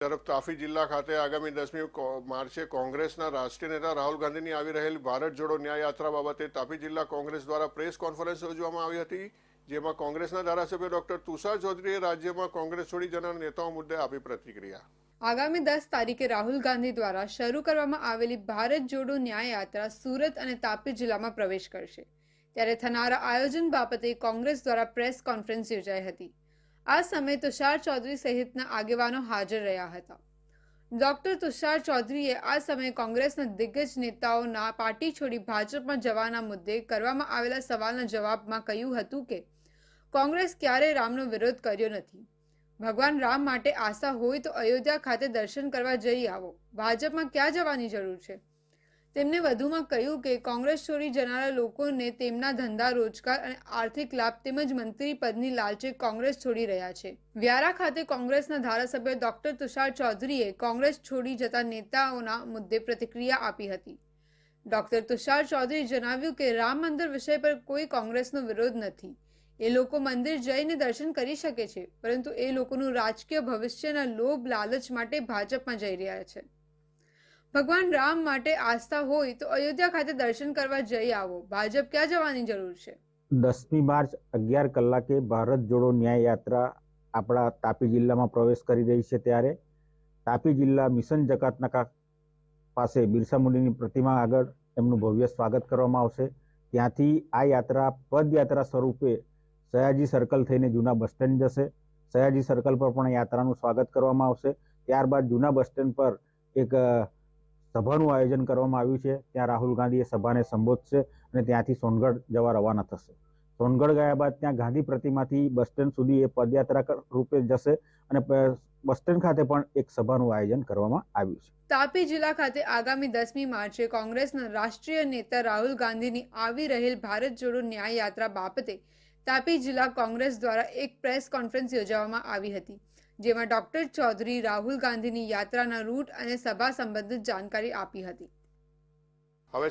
તરફ તાપી જિલ્લા ખાતે આગામી દસમી માર્ચે કોંગ્રેસના રાષ્ટ્રીય નેતા રાહુલ ગાંધીની આવી રહેલી ભારત જોડો ન્યાય યાત્રા બાબતે તાપી જિલ્લા કોંગ્રેસ દ્વારા પ્રેસ કોન્ફરન્સ યોજવામાં આવી હતી, જેમાં કોંગ્રેસના ધારાસભ્ય ડોક્ટર તુષાર ચૌધરીએ રાજ્યમાં કોંગ્રેસ છોડી જનાર નેતાઓ મુદ્દે આપી પ્રતિક્રિયા. આગામી દસ તારીખે રાહુલ ગાંધી દ્વારા શરૂ કરવામાં આવેલી ભારત જોડો ન્યાય યાત્રા સુરત અને તાપી જિલ્લામાં પ્રવેશ કરશે. ત્યારે થનારા આયોજન બાબતે કોંગ્રેસ દ્વારા પ્રેસ કોન્ફરન્સ યોજાઈ હતી. આ સમયે તુષાર ચૌધરી સહિતના આગેવાનો હાજર રહ્યા હતા. ડોક્ટર તુષાર ચૌધરીએ આ સમયે કોંગ્રેસના દિગ્ગજ નેતાઓના પાર્ટી છોડી ભાજપમાં જવાના મુદ્દે કરવામાં આવેલા સવાલના જવાબમાં કહ્યું હતું કે, કોંગ્રેસ ક્યારેય રામનો વિરોધ કર્યો નથી. ભગવાન રામ માટે આશા હોય તો અયોધ્યા ખાતે દર્શન કરવા જઈ આવો. ભાજપમાં ક્યાં જવાની જરૂર છે? તેમણે વધુમાં કહ્યું કે કોંગ્રેસ છોડી જનારા લોકોને તેમના ધંધા, રોજગાર અને આર્થિક લાભ તેમજ મંત્રી પદની લાલચે કોંગ્રેસ છોડી રહ્યા છે. વ્યારા ખાતે કોંગ્રેસના ધારાસભ્ય ડોક્ટર તુષાર ચૌધરીએ કોંગ્રેસ છોડી જતા નેતાઓના મુદ્દે પ્રતિક્રિયા આપી હતી. ડોક્ટર તુષાર ચૌધરીએ જણાવ્યું કે રામ મંદિર વિષય પર કોઈ કોંગ્રેસનો વિરોધ નથી. એ લોકો મંદિર જઈને દર્શન કરી શકે છે, પરંતુ એ લોકોનું રાજકીય ભવિષ્યના લોભ, લાલચ માટે ભાજપમાં જઈ રહ્યા છે. ભગવાન રામ માટે આસ્થા હોય તો અયોધ્યા ખાતે દર્શન કરવા જઈ આવો. ભાજપ ક્યાં જવાની જરૂર છે? દસમી માર્ચ, અગિયાર કલાકે ભારત જોડો ન્યાય યાત્રા આપણા તાપી જિલ્લામાં પ્રવેશ કરી રહી છે ત્યારે તાપી જિલ્લા મિશન જકાતનાકા પાસે બિરસા મુનિની પ્રતિમા આગળ એમનું ભવ્ય સ્વાગત કરવામાં આવશે. ત્યાંથી આ યાત્રા પદયાત્રા સ્વરૂપે સયાજી સર્કલ થઈને જૂના બસ સ્ટેન્ડ જશે. સયાજી સર્કલ પર પણ યાત્રાનું સ્વાગત કરવામાં આવશે. ત્યારબાદ જૂના બસ સ્ટેન્ડ પર એક સભાનું આયોજન કરવામાં આવ્યું છે. ત્યાં રાહુલ ગાંધી એ સભાને સંબોધશે અને ત્યાંથી સોનગઢ જવા રવાના થશે. સોનગઢ ગયા બાદ ત્યાં ગાંધી પ્રતિમાથી બસ સ્ટેન્ડ સુધી એ પદયાત્રા રૂપે જશે અને બસ સ્ટેન્ડ ખાતે પણ એક સભાનું આયોજન કરવામાં આવ્યું છે. તાપી જિલ્લા ખાતે આગામી દસમી માર્ચે કોંગ્રેસના રાષ્ટ્રીય નેતા રાહુલ ગાંધીની આવી રહેલ ભારત જોડો ન્યાય યાત્રા બાબતે તાપી જિલ્લા કોંગ્રેસ દ્વારા એક પ્રેસ કોન્ફરન્સ યોજવામાં આવી હતી, જેમાં ડોક્ટર ચૌધરી રાહુલ ગાંધીની યાત્રાના રૂટ અને સભા સંબંધિત જાણકારી આપી હતી. હવે